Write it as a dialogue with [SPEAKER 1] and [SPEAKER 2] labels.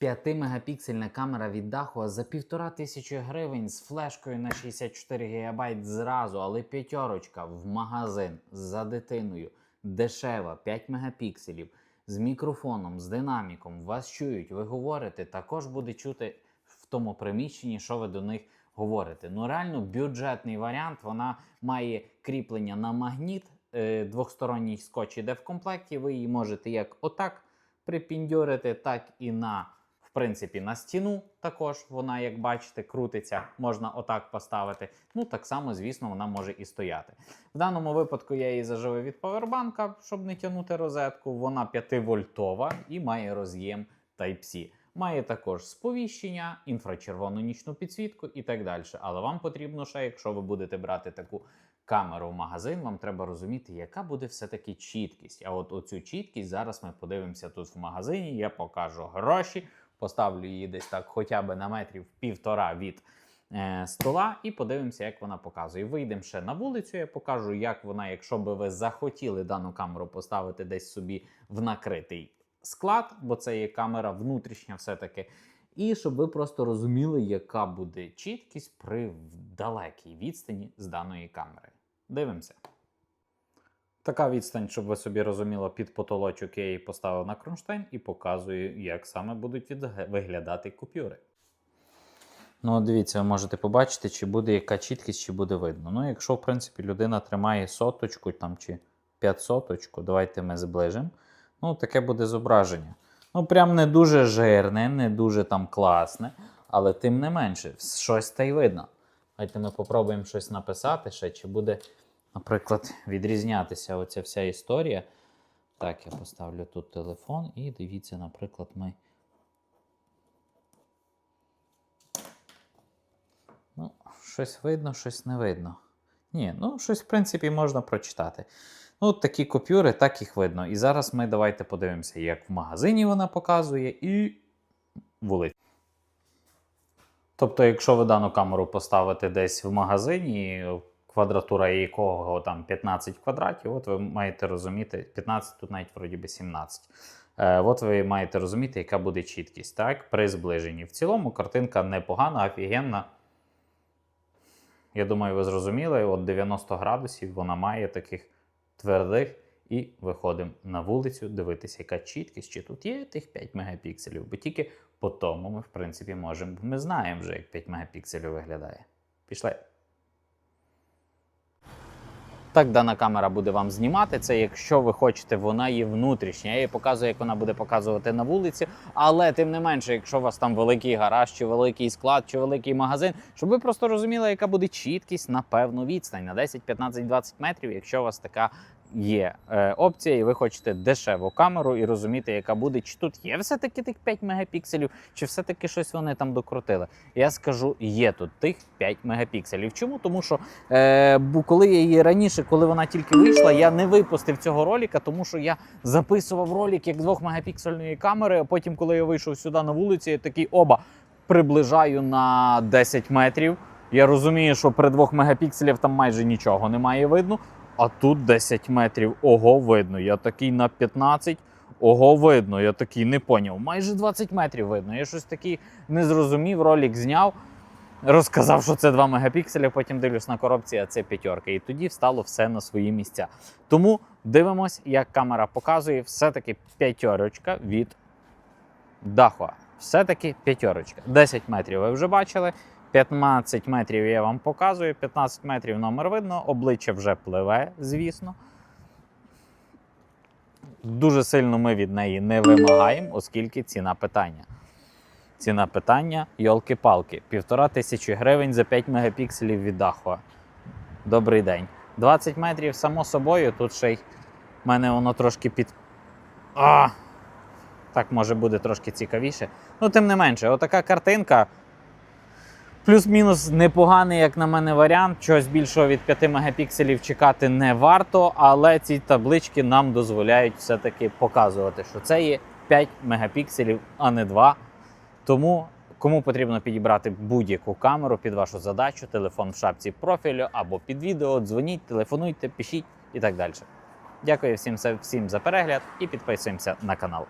[SPEAKER 1] 5-мегапіксельна камера від Dahua за півтора тисячі гривень з флешкою на 64 ГБ зразу, але п'ятерочка в магазин за дитиною. Дешева, 5 мегапікселів, з мікрофоном, з динаміком. Вас чують, ви говорите, також буде чути в тому приміщенні, що ви до них говорите. Ну, реально, бюджетний варіант. Вона має кріплення на магніт, е, двохсторонній скотч іде в комплекті. Ви її можете як отак припіндьорити, так і на, принципі, на стіну. Також вона, як бачите, крутиться, можна отак поставити. Ну, так само, звісно, вона може і стояти. В даному випадку я її заживив від павербанка, щоб не тягнути розетку. Вона 5-вольтова і має роз'єм Type-C. Має також сповіщення, інфрачервону нічну підсвітку і так далі. Але вам потрібно ще, якщо ви будете брати таку камеру в магазин, вам треба розуміти, яка буде все-таки чіткість. А от оцю чіткість зараз ми подивимося тут в магазині. Я покажу гроші, поставлю її десь так, хоча б на метрів півтора від е, стола, і подивимося, як вона показує. Вийдемо ще на вулицю. Я покажу, як вона, якщо би ви захотіли дану камеру поставити десь собі в накритий склад, бо це є камера внутрішня, все-таки. І щоб ви просто розуміли, яка буде чіткість при далекій відстані з даної камери. Дивимося. Така відстань, щоб ви собі розуміли, під потолочок я її поставив на кронштейн і показую, як саме будуть виглядати купюри. Ну, дивіться, ви можете побачити, чи буде яка чіткість, чи буде видно. Ну, якщо, в принципі, людина тримає соточку там, чи п'ятсоточку, давайте ми зближимо. Ну, таке буде зображення. Ну, прям не дуже жирне, не дуже там класне, але тим не менше, щось та й видно. Давайте ми попробуємо щось написати ще, чи буде, наприклад, відрізнятися оця вся історія. Так, я поставлю тут телефон і дивіться, наприклад, ми. Ну, щось видно, щось не видно. Ні, ну щось, в принципі, можна прочитати. Ну, такі купюри, так їх видно. І зараз ми давайте подивимося, як в магазині вона показує, і вулиці. Тобто, якщо ви дану камеру поставите десь в магазині, квадратура якого там 15 квадратів, от ви маєте розуміти, 15 тут навіть вроді би 17. Е, от ви маєте розуміти, яка буде чіткість так, при зближенні. В цілому картинка непогана, офігенна. Я думаю, ви зрозуміли, от 90 градусів вона має таких твердих. І виходимо на вулицю дивитися, яка чіткість, чи тут є тих 5 мегапікселів. Бо тільки по тому ми, в принципі, можемо. Ми знаємо вже, як 5 мегапікселів виглядає. Пішли. Так, дана камера буде вам знімати. Це якщо ви хочете, вона є внутрішня. Я її показую, як вона буде показувати на вулиці. Але тим не менше, якщо у вас там великий гараж, чи великий склад, чи великий магазин, щоб ви просто розуміли, яка буде чіткість на певну відстань на 10, 15, 20 метрів, якщо у вас така є е, опція, і ви хочете дешеву камеру і розуміти, яка буде, чи тут є все-таки тих 5 мегапікселів, чи все-таки щось вони там докрутили. Я скажу, є тут тих 5 мегапікселів. Чому? Тому що е, коли я її раніше, коли вона тільки вийшла, я не випустив цього ролика, тому що я записував ролик як 2 мегапіксельної камери. А потім, коли я вийшов сюди на вулиці, я такий оба приближаю на 10 метрів. Я розумію, що при 2 мегапікселів там майже нічого немає видно. А тут 10 метрів, ого, видно. Я такий на 15, ого, видно. Я такий не поняв. Майже 20 метрів видно. Я щось такий не зрозумів, ролик зняв, розказав, що це 2 мегапікселі, потім дивлюсь на коробці, а це п'ятерка. І тоді встало все на свої місця. Тому дивимось, як камера показує, все-таки п'ятерочка від Dahua. Все-таки п'ятерочка. 10 метрів ви вже бачили. 15 метрів я вам показую, 15 метрів номер видно, обличчя вже пливе, звісно. Дуже сильно ми від неї не вимагаємо, оскільки ціна питання. Ціна питання йолки-палки. Півтора тисячі гривень за 5 мегапікселів від Dahua. Добрий день. 20 метрів, само собою, тут ще й в мене воно трошки під. А! Так може буде трошки цікавіше. Ну, тим не менше, отака картинка. Плюс-мінус непоганий, як на мене, варіант. Чогось більшого від 5 мегапікселів чекати не варто, але ці таблички нам дозволяють все-таки показувати, що це є 5 мегапікселів, а не 2. Тому кому потрібно підібрати будь-яку камеру під вашу задачу, телефон в шапці профілю або під відео, дзвоніть, телефонуйте, пишіть і так далі. Дякую всім, всім за перегляд і підписуємося на канал.